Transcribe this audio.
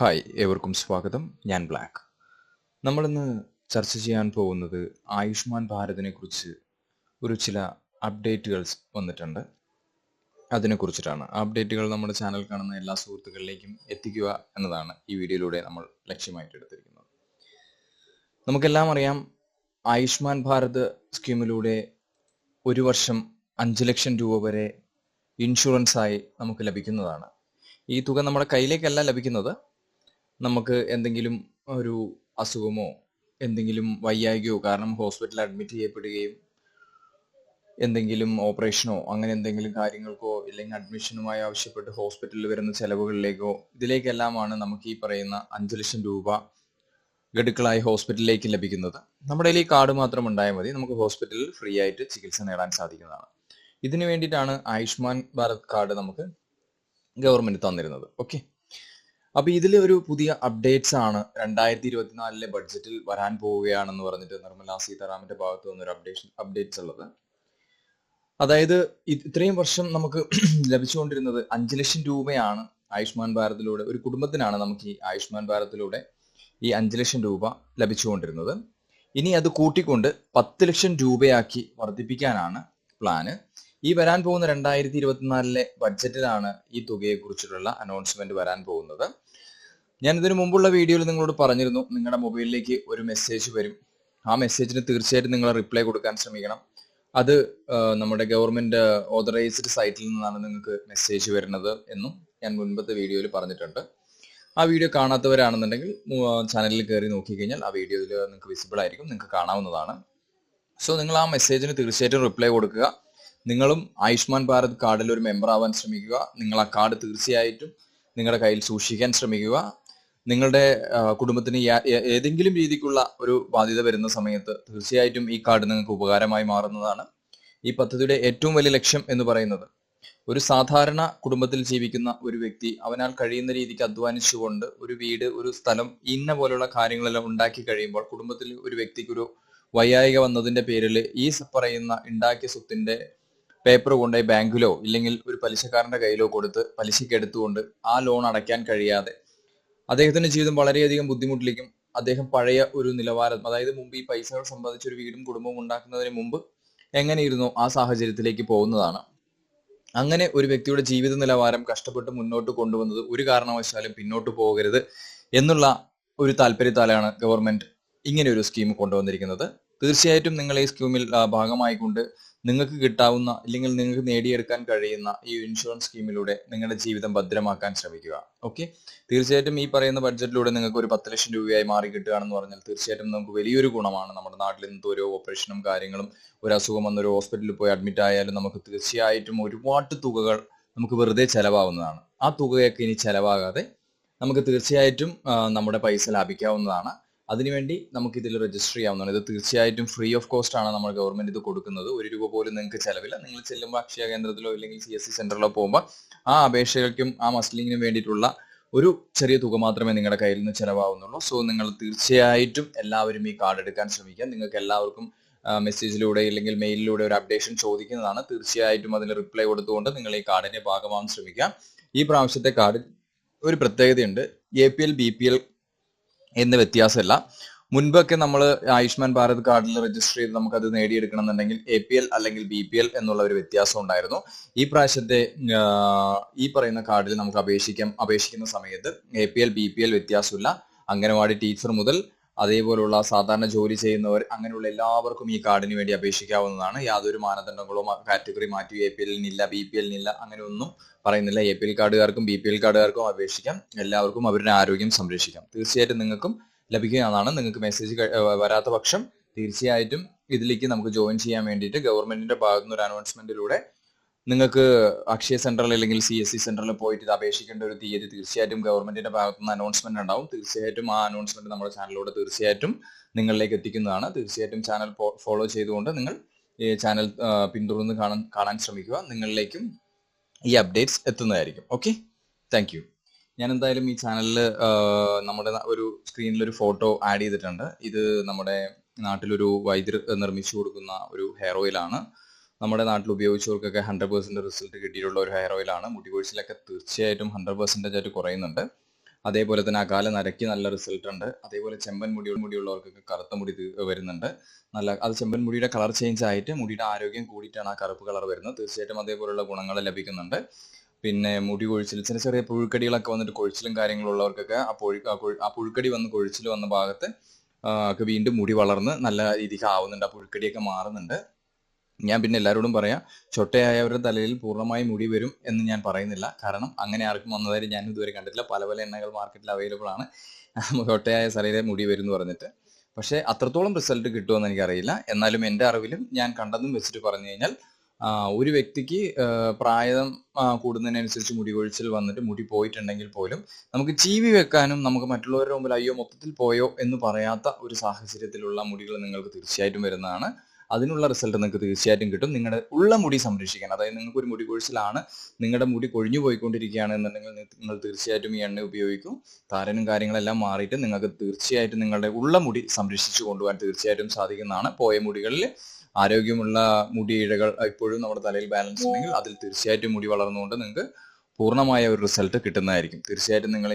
Hi ഏവർക്കും സ്വാഗതം. ഞാൻ ബ്ലാക്ക്. നമ്മളിന്ന് ചർച്ച ചെയ്യാൻ പോകുന്നത് ആയുഷ്മാൻ ഭാരതിനെ കുറിച്ച് ഒരു ചില അപ്ഡേറ്റുകൾ വന്നിട്ടുണ്ട്. അതിനെക്കുറിച്ചിട്ടാണ്. അപ്ഡേറ്റുകൾ നമ്മുടെ ചാനൽ കാണുന്ന എല്ലാ സുഹൃത്തുക്കളിലേക്കും എത്തിക്കുക എന്നതാണ് ഈ വീഡിയോയിലൂടെ നമ്മൾ ലക്ഷ്യമായിട്ട് എടുത്തിരിക്കുന്നത്. നമുക്കെല്ലാം അറിയാം ആയുഷ്മാൻ ഭാരത് സ്കീമിലൂടെ ഒരു വർഷം അഞ്ച് ലക്ഷം രൂപ വരെ ഇൻഷുറൻസായി നമുക്ക് ലഭിക്കുന്നതാണ്. ഈ തുക നമ്മുടെ കയ്യിലേക്കല്ല ലഭിക്കുന്നത് നമുക്ക് എന്തെങ്കിലും ഒരു അസുഖമോ എന്തെങ്കിലും വയ്യായികയോ കാരണം ഹോസ്പിറ്റലിൽ അഡ്മിറ്റ് ചെയ്യപ്പെടുകയും എന്തെങ്കിലും ഓപ്പറേഷനോ അങ്ങനെ എന്തെങ്കിലും കാര്യങ്ങൾക്കോ ഇല്ലെങ്കിൽ അഡ്മിഷനുമായി ആവശ്യപ്പെട്ട് ഹോസ്പിറ്റലിൽ വരുന്ന ചെലവുകളിലേക്കോ ഇതിലേക്കെല്ലാമാണ് നമുക്ക് ഈ പറയുന്ന അഞ്ച് ലക്ഷം രൂപ ഗഡുക്കളായി ഹോസ്പിറ്റലിലേക്ക് ലഭിക്കുന്നത്. നമ്മുടെ ഈ കാർഡ് മാത്രം ഉണ്ടായാൽ മതി. നമുക്ക് ഹോസ്പിറ്റലിൽ ഫ്രീ ആയിട്ട് ചികിത്സ നേടാൻ സാധിക്കുന്നതാണ്. ഇതിനു വേണ്ടിയിട്ടാണ് ആയുഷ്മാൻ ഭാരത് കാർഡ് നമുക്ക് ഗവൺമെന്റ് തന്നിരുന്നത്. ഓക്കെ? അപ്പൊ ഇതിൽ ഒരു പുതിയ അപ്ഡേറ്റ്സ് ആണ്. രണ്ടായിരത്തി ഇരുപത്തിനാലിലെ ബഡ്ജറ്റിൽ വരാൻ പോവുകയാണെന്ന് പറഞ്ഞിട്ട് നിർമ്മല സീതാരാമന്റെ ഭാഗത്ത് നിന്നൊരു അപ്ഡേഷൻ അപ്ഡേറ്റ്സ് ഉള്ളത്. അതായത് ഇത്രയും വർഷം നമുക്ക് ലഭിച്ചുകൊണ്ടിരുന്നത് അഞ്ച് ലക്ഷം രൂപയാണ് ആയുഷ്മാൻ ഭാരതിലൂടെ ഒരു കുടുംബത്തിനാണ് നമുക്ക് ഈ ആയുഷ്മാൻ ഭാരതിലൂടെ ഈ അഞ്ച് ലക്ഷം രൂപ ലഭിച്ചുകൊണ്ടിരുന്നത്. ഇനി അത് കൂട്ടിക്കൊണ്ട് പത്ത് ലക്ഷം രൂപയാക്കി വർദ്ധിപ്പിക്കാനാണ് പ്ലാന് ഈ വരാൻ പോകുന്ന രണ്ടായിരത്തി ഇരുപത്തിനാലിലെ ബഡ്ജറ്റിലാണ് ഈ തുകയെ കുറിച്ചിട്ടുള്ള അനൗൺസ്മെന്റ് വരാൻ പോകുന്നത്. ഞാൻ ഇതിനു മുമ്പുള്ള വീഡിയോയിൽ നിങ്ങളോട് പറഞ്ഞിരുന്നു നിങ്ങളുടെ മൊബൈലിലേക്ക് ഒരു മെസ്സേജ് വരും. ആ മെസ്സേജിന് തീർച്ചയായിട്ടും നിങ്ങൾ റിപ്ലൈ കൊടുക്കാൻ ശ്രമിക്കണം. അത് നമ്മുടെ ഗവൺമെന്റ് ഓതറൈസ്ഡ് സൈറ്റിൽ നിന്നാണ് നിങ്ങൾക്ക് മെസ്സേജ് വരുന്നത് എന്നും ഞാൻ മുൻപത്തെ വീഡിയോയിൽ പറഞ്ഞിട്ടുണ്ട്. ആ വീഡിയോ കാണാത്തവരാണെന്നുണ്ടെങ്കിൽ ചാനലിൽ കയറി നോക്കിക്കഴിഞ്ഞാൽ ആ വീഡിയോയിൽ നിങ്ങൾക്ക് വിസിബിൾ ആയിരിക്കും നിങ്ങൾക്ക് കാണാവുന്നതാണ്. സോ നിങ്ങൾ ആ മെസ്സേജിന് തീർച്ചയായിട്ടും റിപ്ലൈ കൊടുക്കുക. നിങ്ങളും ആയുഷ്മാൻ ഭാരത് കാർഡിൽ ഒരു മെമ്പർ ആവാൻ ശ്രമിക്കുക. നിങ്ങൾ ആ കാർഡ് തീർച്ചയായിട്ടും നിങ്ങളുടെ കയ്യിൽ സൂക്ഷിക്കാൻ ശ്രമിക്കുക. നിങ്ങളുടെ കുടുംബത്തിന് ഏതെങ്കിലും രീതിക്കുള്ള ഒരു ബാധ്യത വരുന്ന സമയത്ത് തീർച്ചയായിട്ടും ഈ കാർഡ് നിങ്ങൾക്ക് ഉപകാരമായി മാറുന്നതാണ്. ഈ പദ്ധതിയുടെ ഏറ്റവും വലിയ ലക്ഷ്യം എന്ന് പറയുന്നത് ഒരു സാധാരണ കുടുംബത്തിൽ ജീവിക്കുന്ന ഒരു വ്യക്തി അവനാൽ കഴിയുന്ന രീതിക്ക് അധ്വാനിച്ചുകൊണ്ട് ഒരു വീട് ഒരു സ്ഥലം ഇന്ന പോലുള്ള കാര്യങ്ങളെല്ലാം ഉണ്ടാക്കി കഴിയുമ്പോൾ കുടുംബത്തിൽ ഒരു വ്യക്തിക്ക് ഒരു വയ്യായിക വന്നതിന്റെ പേരിൽ ഈ പറയുന്ന ഉണ്ടാക്കിയ സ്വത്തിന്റെ പേപ്പർ കൊണ്ടുപോയി ബാങ്കിലോ ഇല്ലെങ്കിൽ ഒരു പലിശക്കാരന്റെ കയ്യിലോ കൊടുത്ത് പലിശയ്ക്ക് എടുത്തുകൊണ്ട് ആ ലോൺ അടയ്ക്കാൻ കഴിയാതെ അദ്ദേഹത്തിന്റെ ജീവിതം വളരെയധികം ബുദ്ധിമുട്ടിലേക്കും അദ്ദേഹം പഴയ ഒരു നിലവാരം അതായത് മുമ്പ് ഈ പൈസകൾ സമ്പാദിച്ച ഒരു വീടും കുടുംബവും ഉണ്ടാക്കുന്നതിന് മുമ്പ് എങ്ങനെയിരുന്നു ആ സാഹചര്യത്തിലേക്ക് പോകുന്നതാണ്. അങ്ങനെ ഒരു വ്യക്തിയുടെ ജീവിത നിലവാരം കഷ്ടപ്പെട്ട് മുന്നോട്ട് കൊണ്ടുവന്നത് ഒരു കാരണവശാലും പിന്നോട്ട് പോകരുത് എന്നുള്ള ഒരു താല്പര്യത്താലാണ് ഗവൺമെന്റ് ഇങ്ങനെ ഒരു സ്കീം കൊണ്ടുവന്നിരിക്കുന്നത്. തീർച്ചയായിട്ടും നിങ്ങൾ ഈ സ്കീമിൽ ഭാഗമായിക്കൊണ്ട് നിങ്ങൾക്ക് കിട്ടാവുന്ന അല്ലെങ്കിൽ നിങ്ങൾക്ക് നേടിയെടുക്കാൻ കഴിയുന്ന ഈ ഇൻഷുറൻസ് സ്കീമിലൂടെ നിങ്ങളുടെ ജീവിതം ഭദ്രമാക്കാൻ ശ്രമിക്കുക. ഓക്കെ തീർച്ചയായിട്ടും ഈ പറയുന്ന ബഡ്ജറ്റിലൂടെ നിങ്ങൾക്ക് ഒരു പത്ത് ലക്ഷം രൂപയായി മാറി കിട്ടുകയാണെന്ന് പറഞ്ഞാൽ തീർച്ചയായിട്ടും നമുക്ക് വലിയൊരു ഗുണമാണ് നമ്മുടെ നാട്ടിൽ ഇന്നത്തെ ഓരോ ഓപ്പറേഷനും കാര്യങ്ങളും. ഒരു അസുഖം വന്ന ഒരു ഹോസ്പിറ്റലിൽ പോയി അഡ്മിറ്റ് ആയാലും നമുക്ക് തീർച്ചയായിട്ടും ഒരുപാട് തുകകൾ നമുക്ക് വെറുതെ ചെലവാകുന്നതാണ് ആ തുകയൊക്കെ ഇനി ചെലവാകാതെ നമുക്ക് തീർച്ചയായിട്ടും നമ്മുടെ പൈസ ലാഭിക്കാവുന്നതാണ്. അതിനുവേണ്ടി നമുക്ക് ഇതിൽ രജിസ്റ്റർ ചെയ്യാവുന്നതാണ്. ഇത് തീർച്ചയായിട്ടും ഫ്രീ ഓഫ് കോസ്റ്റ് ആണ് നമ്മൾ ഗവൺമെന്റ് ഇത് കൊടുക്കുന്നത്. ഒരു രൂപ പോലും നിങ്ങൾക്ക് ചെലവില്ല. നിങ്ങൾ ചെല്ലുമ്പോൾ അക്ഷയ കേന്ദ്രത്തിലോ അല്ലെങ്കിൽ സി എസ് സി സെന്ററിലോ പോകുമ്പോൾ ആ അപേക്ഷകൾക്കും ആ മസ്ലിങ്ങിനും വേണ്ടിയിട്ടുള്ള ഒരു ചെറിയ തുക മാത്രമേ നിങ്ങളുടെ കയ്യിൽ നിന്ന് ചെലവാകുന്നുള്ളൂ. സോ നിങ്ങൾ തീർച്ചയായിട്ടും എല്ലാവരും ഈ കാർഡ് എടുക്കാൻ ശ്രമിക്കുക. നിങ്ങൾക്ക് എല്ലാവർക്കും മെസ്സേജിലൂടെ അല്ലെങ്കിൽ മെയിലിലൂടെ ഒരു അപ്ഡേഷൻ ചോദിക്കുന്നതാണ്. തീർച്ചയായിട്ടും അതിന് റിപ്ലൈ കൊടുത്തുകൊണ്ട് നിങ്ങൾ ഈ കാർഡിന്റെ ഭാഗമാകാൻ ശ്രമിക്കുക. ഈ പ്രാവശ്യത്തെ കാർഡിൽ ഒരു പ്രത്യേകതയുണ്ട്. A P L B P L എന്ന് വ്യത്യാസമില്ല. മുൻപൊക്കെ നമ്മൾ ആയുഷ്മാൻ ഭാരത് കാർഡിൽ രജിസ്റ്റർ ചെയ്ത് നമുക്കത് നേടിയെടുക്കണം എന്നുണ്ടെങ്കിൽ എ പി എൽ അല്ലെങ്കിൽ ബി പി എൽ എന്നുള്ള ഒരു വ്യത്യാസം ഉണ്ടായിരുന്നു. ഈ പ്രാവശ്യത്തെ ഈ പറയുന്ന കാർഡിൽ നമുക്ക് അപേക്ഷിക്കാം അപേക്ഷിക്കുന്ന സമയത്ത് A P L B P L വ്യത്യാസമില്ല. അംഗനവാടി ടീച്ചർ മുതൽ അതേപോലുള്ള സാധാരണ ജോലി ചെയ്യുന്നവർ അങ്ങനെയുള്ള എല്ലാവർക്കും ഈ കാർഡിന് വേണ്ടി അപേക്ഷിക്കാവുന്നതാണ്. യാതൊരു മാനദണ്ഡങ്ങളോ കാറ്റഗറി മാറ്റി എ പി എല്ലിനില്ല ബി പി എല്ലിനില്ല അങ്ങനെ ഒന്നും പറയുന്നില്ല. എ പി എൽ കാർഡുകാർക്കും ബി പി എൽ കാർഡുകാർക്കും അപേക്ഷിക്കാം. എല്ലാവർക്കും അവരുടെ ആരോഗ്യം സംരക്ഷിക്കാം. തീർച്ചയായിട്ടും നിങ്ങൾക്കും ലഭിക്കുന്നതാണ്. നിങ്ങൾക്ക് മെസ്സേജ് വരാത്ത പക്ഷം തീർച്ചയായിട്ടും ഇതിലേക്ക് നമുക്ക് ജോയിൻ ചെയ്യാൻ വേണ്ടിയിട്ട് ഗവൺമെന്റിന്റെ ഭാഗത്തുനിന്ന് ഒരു അനൗൺസ്മെന്റിലൂടെ നിങ്ങൾക്ക് അക്ഷയ സെന്ററിൽ അല്ലെങ്കിൽ സി എസ് സി സെന്ററിൽ പോയിട്ട് ഇത് അപേക്ഷിക്കേണ്ട ഒരു തീയതി തീർച്ചയായിട്ടും ഗവൺമെന്റിന്റെ ഭാഗത്തു നിന്ന് അനൗൺസ്മെന്റ് ഉണ്ടാവും. തീർച്ചയായിട്ടും ആ അനൗൺസ്മെന്റ് നമ്മുടെ ചാനലിലൂടെ തീർച്ചയായിട്ടും നിങ്ങളിലേക്ക് എത്തിക്കുന്നതാണ്. തീർച്ചയായിട്ടും ചാനൽ ഫോളോ ചെയ്തുകൊണ്ട് നിങ്ങൾ ഈ ചാനൽ പിന്തുടർന്ന് കാണാൻ കാണാൻ ശ്രമിക്കുക. നിങ്ങളിലേക്കും ഈ അപ്ഡേറ്റ്സ് എത്തുന്നതായിരിക്കും. ഓക്കെ താങ്ക് ഞാൻ എന്തായാലും ഈ ചാനലിൽ നമ്മുടെ ഒരു സ്ക്രീനിൽ ഒരു ഫോട്ടോ ആഡ് ചെയ്തിട്ടുണ്ട്. ഇത് നമ്മുടെ നാട്ടിലൊരു വൈദ്യർ നിർമ്മിച്ചു കൊടുക്കുന്ന ഒരു ഹെയർ ഓയിലാണ് നമ്മുടെ നാട്ടിൽ ഉപയോഗിച്ചവർക്കൊക്കെ ഹൺഡ്രഡ് പെർസെന്റ് റിസൾട്ട് കിട്ടിയിട്ടുള്ള ഒരു ഹെയർ ഓയിലാണ് മുടി കൊഴിച്ചിലൊക്കെ തീർച്ചയായിട്ടും ഹൺഡ്രഡ് പെർസെന്റേജ് ആയിട്ട് കുറയുന്നുണ്ട്. അതേപോലെ തന്നെ അകാല നരയ്ക്ക് നല്ല റിസൾട്ട് ഉണ്ട്. അതേപോലെ ചെമ്പൻ മുടി മുടിയുള്ളവർക്കൊക്കെ കറുത്ത മുടി വരുന്നുണ്ട്. നല്ല അത് ചെമ്പൻ മുടിയുടെ കളർ ചേഞ്ച് ആയിട്ട് മുടിയുടെ ആരോഗ്യം കൂടിയിട്ടാണ് ആ കറുപ്പ് കളർ വരുന്നത്. തീർച്ചയായിട്ടും അതേപോലെയുള്ള ഗുണങ്ങൾ ലഭിക്കുന്നുണ്ട്. പിന്നെ മുടി കൊഴിച്ചിൽ ചെറിയ ചെറിയ പുഴുക്കടികളൊക്കെ വന്നിട്ട് കൊഴിച്ചിലും കാര്യങ്ങളുള്ളവർക്കൊക്കെ ആ പുഴു ആ പുഴുക്കടി വന്ന് കൊഴിച്ചിൽ വന്ന ഭാഗത്ത് വീണ്ടും മുടി വളർന്ന് നല്ല രീതിക്ക് ആവുന്നുണ്ട്. ആ പുഴുക്കടിയൊക്കെ മാറുന്നുണ്ട്. ഞാൻ പിന്നെ എല്ലാവരോടും പറയാം ചൊട്ടയായവരുടെ തലയിൽ പൂർണമായി മുടി വരും എന്ന് ഞാൻ പറയുന്നില്ല. കാരണം അങ്ങനെ ആർക്കും വന്നതായി ഞാൻ ഇതുവരെ കണ്ടിട്ടില്ല. പല പല എണ്ണകൾ മാർക്കറ്റിൽ അവൈലബിൾ ആണ്. ചൊട്ടയായ തലയിലെ മുടി വരും എന്ന് പറഞ്ഞിട്ട്. പക്ഷേ അത്രത്തോളം റിസൾട്ട് കിട്ടുമെന്ന് എനിക്കറിയില്ല. എന്നാലും എന്റെ അറിവിലും ഞാൻ കണ്ടതും വെച്ചിട്ട് പറഞ്ഞു കഴിഞ്ഞാൽ ഒരു വ്യക്തിക്ക് പ്രായം കൂടുന്നതിനനുസരിച്ച് മുടി കൊഴിച്ചിൽ വന്നിട്ട് മുടി പോയിട്ടുണ്ടെങ്കിൽ പോലും നമുക്ക് ചീവി വെക്കാനും നമുക്ക് മറ്റുള്ളവരുടെ മുമ്പിൽ അയ്യോ മൊത്തത്തിൽ പോയോ എന്ന് പറയാത്ത ഒരു സാഹചര്യത്തിലുള്ള മുടികൾ നിങ്ങൾക്ക് തീർച്ചയായിട്ടും വരുന്നതാണ്. അതിനുള്ള റിസൾട്ട് നിങ്ങൾക്ക് തീർച്ചയായിട്ടും കിട്ടും. നിങ്ങളുടെ ഉള്ള മുടി സംരക്ഷിക്കാൻ അതായത് നിങ്ങൾക്ക് ഒരു മുടി കൊഴിച്ചിലാണ് നിങ്ങളുടെ മുടി കൊഴിഞ്ഞു പോയിക്കൊണ്ടിരിക്കുകയാണ് എന്നുണ്ടെങ്കിൽ നിങ്ങൾ തീർച്ചയായിട്ടും ഈ എണ്ണ ഉപയോഗിക്കും. താരനും കാര്യങ്ങളെല്ലാം മാറിയിട്ട് നിങ്ങൾക്ക് തീർച്ചയായിട്ടും നിങ്ങളുടെ ഉള്ള മുടി സംരക്ഷിച്ചു കൊണ്ടുപോകാൻ തീർച്ചയായിട്ടും സാധിക്കുന്നതാണ്. പോയ മുടികളിൽ ആരോഗ്യമുള്ള മുടി ഇഴകൾ ഇപ്പോഴും നമ്മുടെ തലയിൽ ബാലൻസ് ഉണ്ടെങ്കിൽ അതിൽ തീർച്ചയായിട്ടും മുടി വളർന്നുകൊണ്ട് നിങ്ങൾക്ക് പൂർണമായ ഒരു റിസൾട്ട് കിട്ടുന്നതായിരിക്കും. തീർച്ചയായിട്ടും നിങ്ങൾ